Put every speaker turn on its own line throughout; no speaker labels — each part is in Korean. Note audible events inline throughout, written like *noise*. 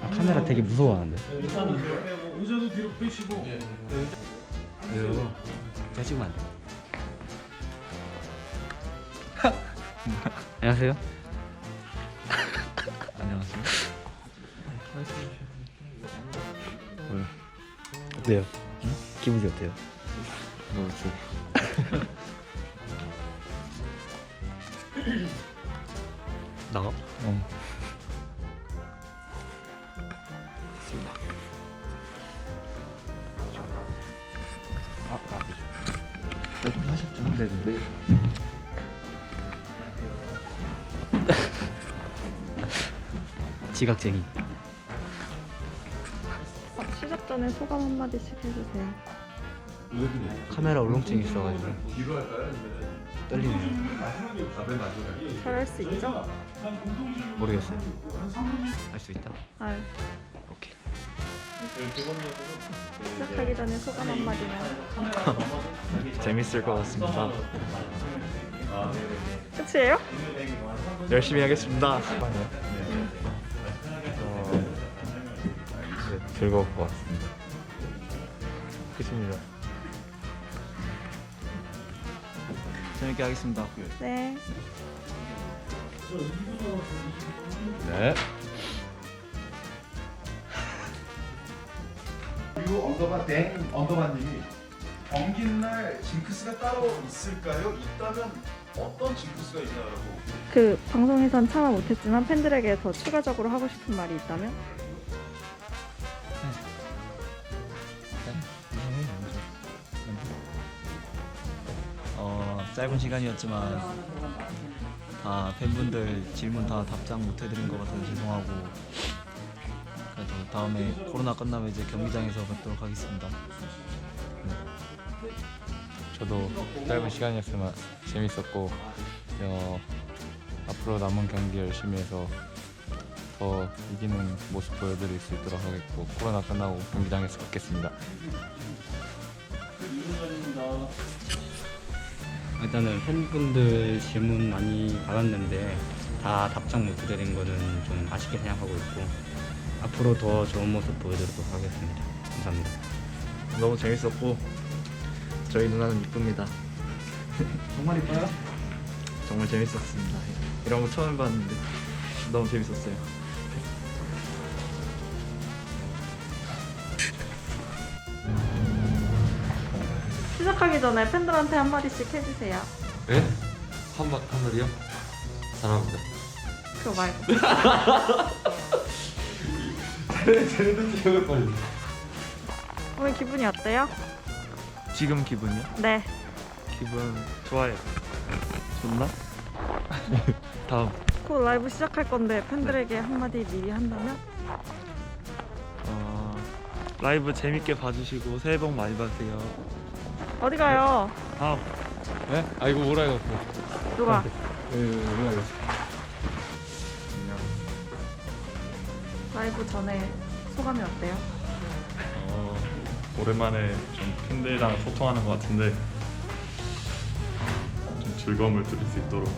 아, 카메라 되게 무서워하는데.
의자도 뒤로 빼시고
왜요? 제가 찍으면 안 돼. *laughs* 안녕하세요. *laughs*
안녕하세요.
어때요? 기분이 어때요?
너무 좋. *laughs*
나가?
어. 하셨죠? 네, 네. *laughs*
지각쟁이.
시작 전에 소감 한마디씩 해주세요.
카메라 울렁증이 있어가지고 떨리네요.
잘할 수 있죠?
모르겠어요. 할 수 있다.
아유. 시작하기 전에 소감 한마디만. *laughs*
재밌을 것 같습니다.
끝이에요?
열심히 하겠습니다. 어, 네, 즐거울 것 같습니다. 끝입니다. 재밌게 하겠습니다.
네.
네.
그리고 언더바 땡 언더바님이 경기날 징크스가 따로 있을까요? 있다면 어떤 징크스가 있나라고
그 방송에선 참아 못했지만 팬들에게 더 추가적으로 하고 싶은 말이 있다면?
어, 짧은 시간이었지만 다 팬분들 질문 다 답장 못 해드린 것 같아서 죄송하고 그래도 다음에 코로나 끝나면 이제 경기장에서 뵙도록 하겠습니다.
저도 짧은 시간이었지만 재밌었고 어, 앞으로 남은 경기 열심히 해서 더 이기는 모습 보여드릴 수 있도록 하겠고 코로나 끝나고 경기장에서 뵙겠습니다.
일단은 팬분들 질문 많이 받았는데 다 답장 못 드린 거는 좀 아쉽게 생각하고 있고 앞으로 더 좋은 모습 보여드리도록 하겠습니다. 감사합니다.
너무 재밌었고 저희 누나는 이쁩니다.
정말 이뻐요?
정말 재밌었습니다. 이런 거 처음 봤는데 너무 재밌었어요.
시작하기 전에 팬들한테 한마디씩 해주세요.
네? 한, 마, 한마디요? 사랑합니다.
그거 말고. *laughs* 오늘 기분이 어때요?
지금 기분이요?
네.
기분 좋아요. 좋나? *laughs* 다음
곧 라이브 시작할 건데 팬들에게 한마디 미리 한다면?
어, 라이브 재밌게 봐주시고 새해 복 많이 받으세요.
어디 가요?
다음
네? 아 이거 뭐라 해갖고
누가? 라 이브 전에 소감이 어때요?
어, 오랜만에 좀 팬들이랑 소통하는 것 같은데 좀 즐거움을 드릴 수 있도록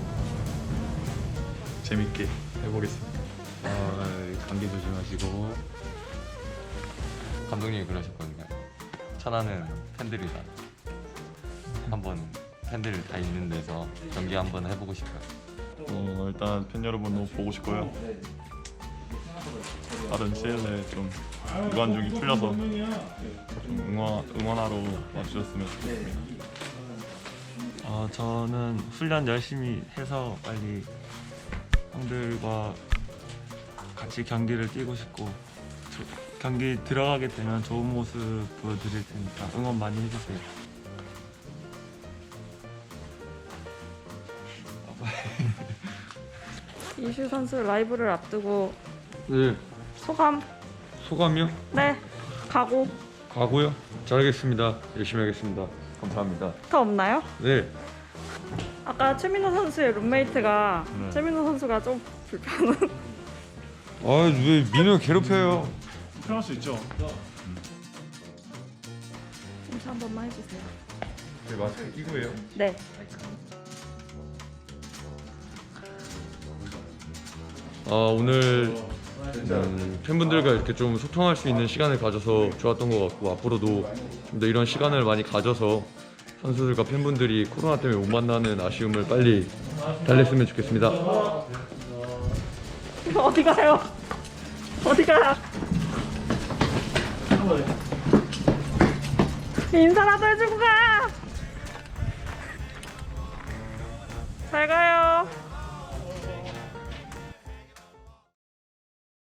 재밌게 해보겠습니다.
어, 감기 조심하시고 감독님이 그러셨거든요. 천하는 팬들이다. 한번 팬들 다 있는 데서 경기 한번 해보고 싶어요.
어, 일단 팬 여러분 너무 보고 싶고요. 다른 CL에 좀 무관중이 풀려서 좀 응원, 응원하러 와주셨으면 좋겠습니다. 어, 저는 훈련 열심히 해서 빨리 형들과 같이 경기를 뛰고 싶고 저- 경기 들어가게 되면 좋은 모습 보여드릴 테니까 응원 많이 해주세요.
이슈 선수 라이브를 앞두고
네,
소감?
소감이요?
네. 각오
가고요. 잘하겠습니다. 열심히 하겠습니다. 감사합니다.
더 없나요?
네.
아까 최민호 선수의 룸메이트가
네.
최민호 선수가 좀 불편한
아왜 민우 괴롭혀요?
편할 수 있죠
인사 한 번만 해주세요.
네, 마스크 끼고 해요.
네.
어, 오늘 진짜 음. 팬분들과 이렇게 좀 소통할 수 있는 시간을 가져서 좋았던 것 같고 앞으로도 좀 더 이런 시간을 많이 가져서 선수들과 팬분들이 코로나 때문에 못 만나는 아쉬움을 빨리 달랬으면 좋겠습니다. *laughs*
어디 가요? 어디 가? 인사라도 해주고 가! 잘 가요.